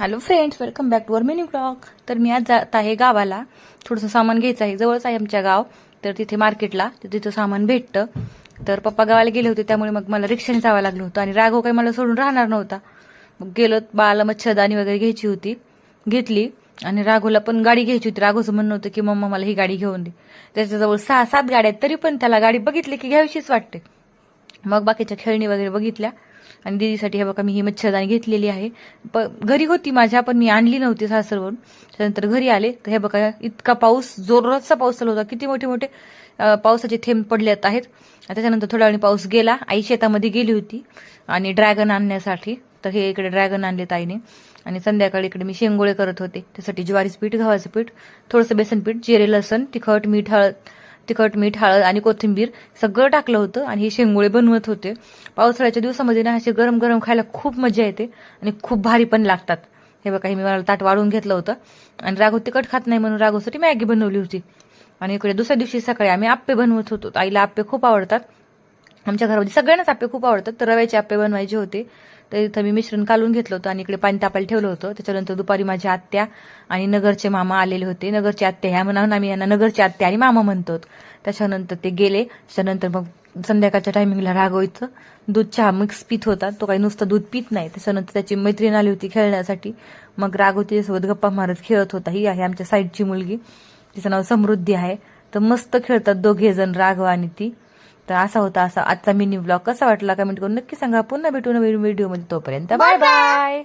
Hello friends welcome back to our menu blog तर मी आज जात आहे गावाला. थोडंसं सामान घ्यायचं आहे. जवळच आहे आमच्या गाव. तर तिथे मार्केटला तर तिथं सामान भेटतं. तर पप्पा गावाला गेले होते त्यामुळे मग मला रिक्षाने जावं लागलं होतं. आणि राघव काही मला सोडून राहणार नव्हता. मग गेलो बाळाला मच्छरदाणी वगैरे घ्यायची होती. घेतली. आणि राघोला पण गाडी घ्यायची होती. राघोचं म्हणणं होतं की मम्मा मला ही गाडी घेऊन दे. त्याच्याजवळ सहा सात गाड्या आहेत तरी पण त्याला गाडी बघितली की घ्यावीशीच वाटते. मग बाकीच्या खेळणी वगैरे बघितल्या. आणि दीदीसाठी हे बघा मी ही मच्छरदाणी घेतलेली आहे. प घरी होती माझ्या पण मी आणली नव्हती सासरवरून. त्यानंतर घरी आले. तर हे बघा इतका पाऊस जोराचा पाऊस चालू होता. किती मोठे मोठे पावसाचे थेंब पडलेत आहेत. त्याच्यानंतर थोड्या वेळाने पाऊस गेला. आई शेतामध्ये गेली होती. आणि ड्रॅगन आणण्यासाठी. तर हे इकडे ड्रॅगन आणले ताईने. आणि संध्याकाळी इकडे मी शेंगोळे करत होते. त्यासाठी ज्वारीचं पीठ गव्हाचं पीठ थोडंसं बेसन पीठ जिरे लसण तिखट मीठ हळद तिखट मीठ हळद आणि कोथिंबीर सगळं टाकलं होतं आणि हे शेंगोळे बनवत होते. पावसाळ्याच्या दिवसामध्ये ना असे गरम गरम खायला खूप मजा येते आणि खूप भारी पण लागतात. हे बघा हे मी मला ताट वाढून घेतलं होतं. आणि राघव तिखट खात नाही म्हणून राघवसाठी मॅगी बनवली होती. आणि इकडे दुसऱ्या दिवशी सकाळी आम्ही आप्पे बनवत होतो. आईला आप्पे खूप आवडतात. आमच्या घरामध्ये सगळ्यांनाच आप्पे खूप आवडतात. तर रव्याचे आप्पे बनवायचे होते. तर इथं मी मिश्रण काढून घेतलं होतं आणि इकडे पाणी तापायला ठेवलं होतं. त्याच्यानंतर दुपारी माझ्या आत्या आणि नगरचे मामा आलेले होते. नगरचे आत्या ह्या म्हणून आम्ही यांना नगरचे आत्या आणि मामा म्हणतो त्याच्यानंतर ते गेले. त्याच्यानंतर मग संध्याकाळच्या टायमिंगला राघवायचं दूध चहा मिक्स पित होता. तो काही नुसतं दूध पित नाही. त्याच्यानंतर त्याची मैत्रीण आली होती खेळण्यासाठी. मग राघव तिच्यासोबत गप्पा मारत खेळत होता. ही आहे आमच्या साईडची मुलगी. तिचं नाव समृद्धी आहे. तर मस्त खेळतात दोघे जण राघव आणि ती. तर असा होता असा आजचा मिनी ब्लॉग कसा वाटला कमेंट करून नक्की सांगा. पुन्हा भेटू नवीन व्हिडिओमध्ये तोपर्यंत. Bye bye